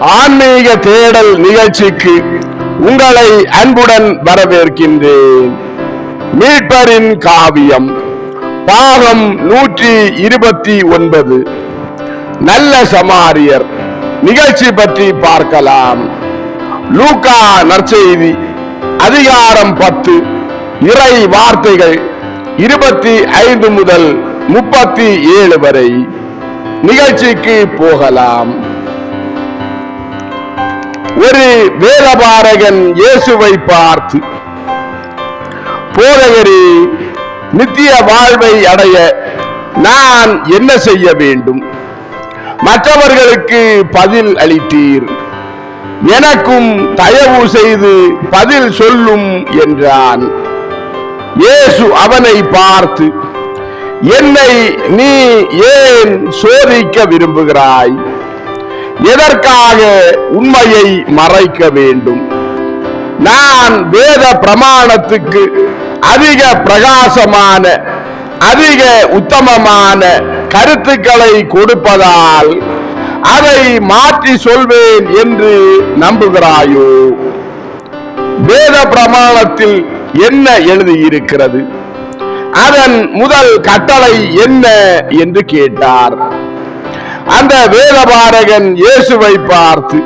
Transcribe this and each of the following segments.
ஆன்மீக தேடல் நிகழ்ச்சிக்கு உங்களை அன்புடன் வரவேற்கின்றேன். மீட்பரின் காவியம் பாகம் நூற்றி இருபத்தி ஒன்பது. நல்ல சமாரியர் நிகழ்ச்சி பற்றி பார்க்கலாம். லூகா நற்செய்தி அதிகாரம் பத்து இறை வார்த்தைகள் இருபத்தி ஐந்து முதல் முப்பத்தி ஏழு வரை. நிகழ்ச்சிக்கு போகலாம். ஒரு வேதபாரகன் இயேசுவை பார்த்து போதகரி நித்திய வாழ்வை அடைய நான் என்ன செய்ய வேண்டும்? மற்றவர்களுக்கு பதில் அளித்தீர். எனக்கும் தயவு செய்து பதில் சொல்லும் என்றான். இயேசு அவனை பார்த்து என்னை நீ ஏன் சோதிக்க விரும்புகிறாய்? எதற்காக உண்மையை மறைக்க வேண்டும்? நான் வேத பிரமாணத்துக்கு அதிக பிரகாசமான அதிக உத்தமமான கருத்துக்களை கொடுப்பதால் அதை மாற்றி சொல்வேன் என்று நம்புகிறாயோ? வேத பிரமாணத்தில் என்ன எழுதியிருக்கிறது? அதன் முதல் கட்டளை என்ன என்று கேட்டார். அந்த வேதபாரகன் இயேசுவை பார்த்து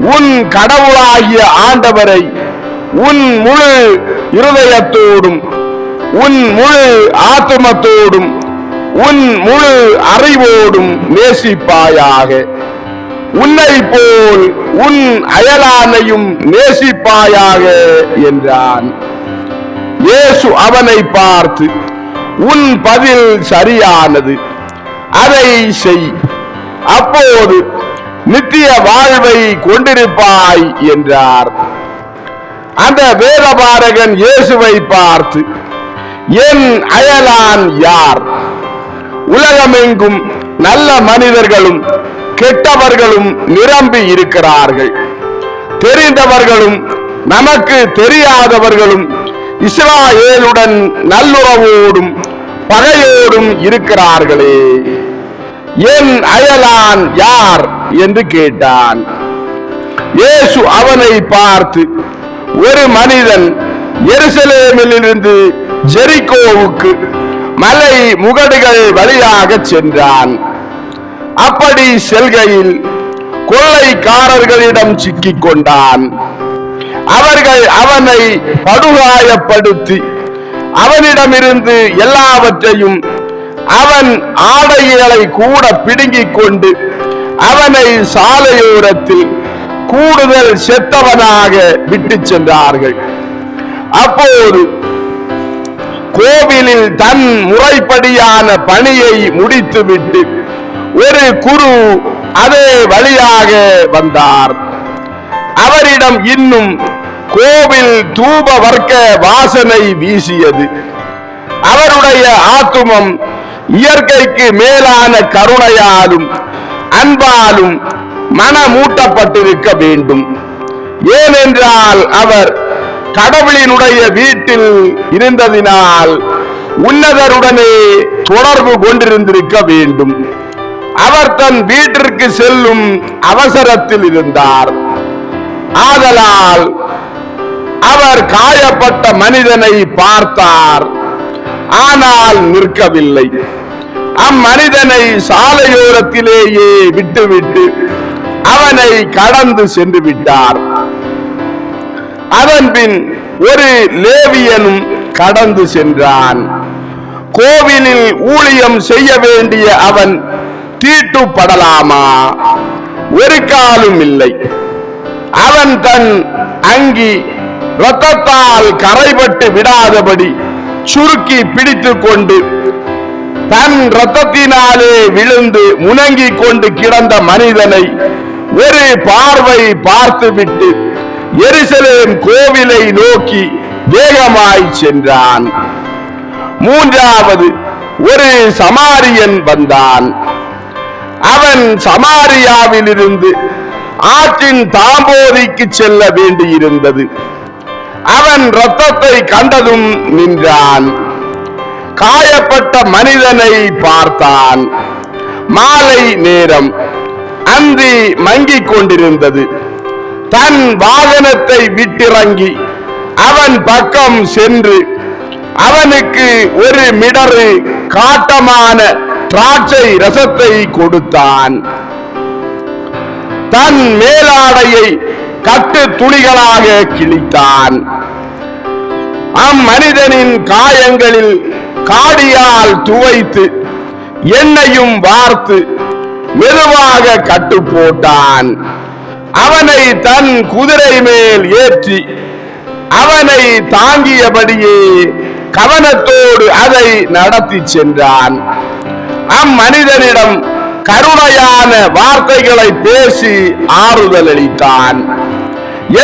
உன் கடவுளாகிய ஆண்டவரை உன் முழு இருதயத்தோடும் உன் முழு ஆத்மத்தோடும் உன் முழு அறிவோடும் நேசிப்பாயாக. உன்னை போல் உன் அயலானையும் நேசிப்பாயாக என்றான். இயேசு அவனை பார்த்து உன் பதில் சரியானது. அதை செய். அப்போது நித்திய வாழ்வை கொண்டிருப்பாய் என்றார். அந்த வேதபாரகன் இயேசுவை பார்த்து என் அயலான் யார்? உலகமெங்கும் நல்ல மனிதர்களும் கெட்டவர்களும் நிரம்பி இருக்கிறார்கள். தெரிந்தவர்களும் நமக்கு தெரியாதவர்களும் இஸ்ராயேலுடன் நல்லுறவோடும் பகையோடும் இருக்கிறார்களே. என் அயலான் யார் என்று கேட்டான். இயேசு அவனை பார்த்து ஒரு மனிதன் எருசலேமிலிருந்து ஜெரிகோவுக்கு மலை முகடுகள் வழியாக சென்றான். அப்படி செல்கையில் கொள்ளைக்காரர்களிடம் சிக்கிக் கொண்டான். அவர்கள் அவனை படுகாயப்படுத்தி அவனிடமிருந்து எல்லாவற்றையும் அவன் ஆடைகளை கூட பிடுங்கிக் கொண்டு அவனை சாலையோரத்தில் கூடுதல் செத்தவனாக விட்டு சென்றார்கள். அப்போது கோவிலில் தன் முறைப்படியான பணியை முடித்துவிட்டு ஒரு குரு அதே வழியாக வந்தார். அவரிடம் இன்னும் கோவில் தூப வர்க்க வாசனை வீசியது. அவருடைய ஆத்துமம் இயற்கைக்கு மேலான கருணையாலும் அன்பாலும் மனமூட்டப்பட்டிருக்க வேண்டும். ஏனென்றால் அவர் கடவுளினுடைய வீட்டில் இருந்ததினால் உன்னதருடனே தொடர்பு கொண்டிருந்திருக்க வேண்டும். அவர் தன் வீட்டிற்கு செல்லும் அவசரத்தில் இருந்தார். ஆதலால் அவர் காயப்பட்ட மனிதனை பார்த்தார். ஆனால் நிற்கவில்லை. அம்மனிதனை சாலையோரத்திலேயே விட்டுவிட்டு அவனை கடந்து சென்று விட்டார். அதன் பின் ஒரு லேவியனும் கடந்து சென்றான். கோவிலில் ஊழியம் செய்ய வேண்டிய அவன் தீட்டுப்படலாமா? ஒரு காலும் இல்லை. அவன் தன் அங்கி ரத்தத்தால் கரைபட்டு விடாதபடி சுருக்கி பிடித்துக் கொண்டு தன் ரத்தத்தினாலே விழுந்து முணங்கி கொண்டு கிடந்த மனிதனை ஒரு பார்வை பார்த்துவிட்டு எருசலேம் கோவிலை நோக்கி வேகமாய் சென்றான். மூன்றாவது ஒரு சமாரியன் வந்தான். அவன் சமாரியாவிலிருந்து ஆற்றின் தாம்போதிக்கு செல்ல வேண்டியிருந்தது. அவன் ரத்தத்தை கண்டதும் நின்றான். காயப்பட்ட மனிதனை பார்த்தான். மாலை நேரம் அந்தி மங்கிக் கொண்டிருந்தது. தன் வாகனத்தை விட்டிறங்கி அவன் பக்கம் சென்று அவனுக்கு ஒரு மிடறு காட்டமான திராட்சை ரசத்தை கொடுத்தான். தன் மேலாடையை கட்டு துணிகளாக கிழித்தான். அம்மனிதனின் காயங்களில் காடியால் துவைத்து என்னையும் வார்த்து மெதுவாக கட்டு போட்டான் அவனை தன் குதிரை மேல் ஏற்றி அவனை தாங்கியபடியே கவனத்தோடு அதை நடத்தி சென்றான். அம்மனிதனிடம் கருணையான வார்த்தைகளை பேசி ஆறுதல் அளித்தான்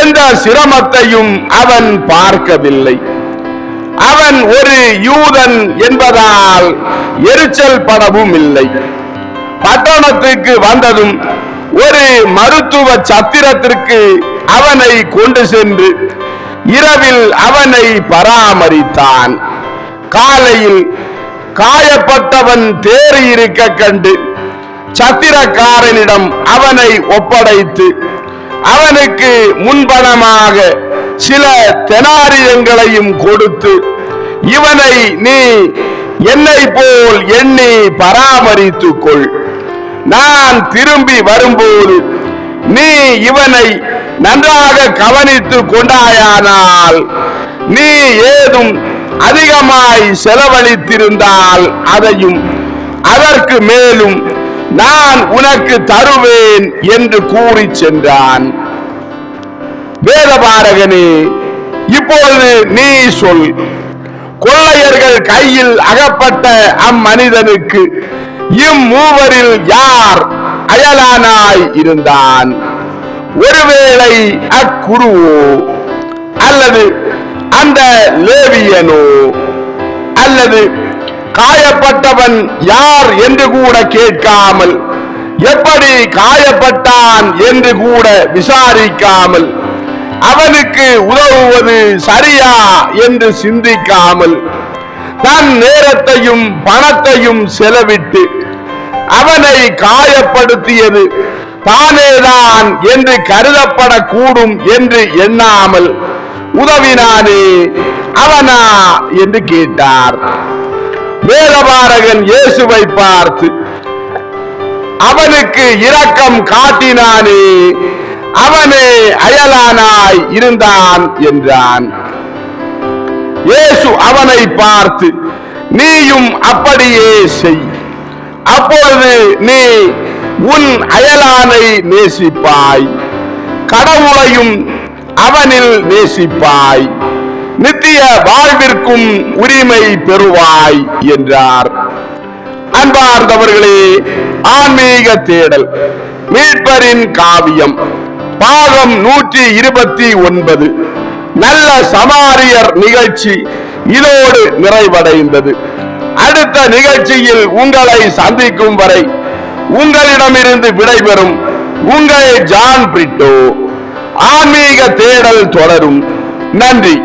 எந்த சிரமத்தையும் அவன் பார்க்கவில்லை. அவன் ஒரு யூதன் என்பதால் எரிச்சல் படவும் இல்லை. பட்டணத்துக்கு வந்ததும் ஒரு மருத்துவ சத்திரத்திற்கு அவனை கொண்டு சென்று இரவில் அவனை பராமரித்தான். காலையில் காயப்பட்டவன் தேறி இருக்க கண்டு சத்திரக்காரனிடம் அவனை ஒப்படைத்து அவனுக்கு முன்பணமாக சில தெனாரியங்களையும் கொடுத்து இவனை நீ என்னை போல் எண்ணி பராமரித்துக் கொள் நான் திரும்பி வரும்போது நீ இவனை நன்றாக கவனித்துக் கொண்டாயானால் நீ ஏதும் அதிகமாய் செலவழித்திருந்தால் அதையும் அதற்கு மேலும் நான் உனக்கு தருவேன் என்று கூறி சென்றான். வேதபாரகனே இப்பொழுது நீ சொல். கொள்ளையர்கள் கையில் அகப்பட்ட அம்மனிதனுக்கு இம்மூவரில் யார் அயலானாய் இருந்தான்? ஒருவேளை அக்குருவோ அல்லது அந்த லேவியனோ அல்லது காயப்பட்டவன் யார் என்று கூட கேட்காமல் எப்படி காயப்பட்டான் என்று கூட விசாரிக்காமல் அவனுக்கு உதவுவது சரியா என்று சிந்திக்காமல் தன் நேரத்தையும் பணத்தையும் செலவிட்டு அவனை காயப்படுத்தியது தானேதான் என்று கருதப்படக்கூடும் என்று எண்ணாமல் உதவினானே அவனா என்று கேட்டார். வேதபாரகன் இயேசுவை பார்த்து அவனுக்கு இரக்கம் காட்டினானே அவனே அயலானாய் இருந்தான் என்றான். இயேசு அவனை பார்த்து நீயும் அப்படியே செய். அப்பொழுது நீ உன் அயலானை நேசிப்பாய். கடவுளையும் அவனில் நேசிப்பாய். நித்திய வாழ்விற்கும் உரிமை பெறுவாய் என்றார். அன்பார்ந்தவர்களே ஆன்மீக தேடல் மீட்பரின் காவியம். பாகம் நூற்றி இருபத்தி ஒன்பது. நல்ல சமாரியர் நிகழ்ச்சி இதோடு நிறைவடைந்தது. அடுத்த நிகழ்ச்சியில் உங்களை சந்திக்கும் வரை உங்களிடமிருந்து விடைபெறும் உங்கள் ஜான் பிரிட்டோ. ஆன்மீக தேடல் தொடரும். நன்றி.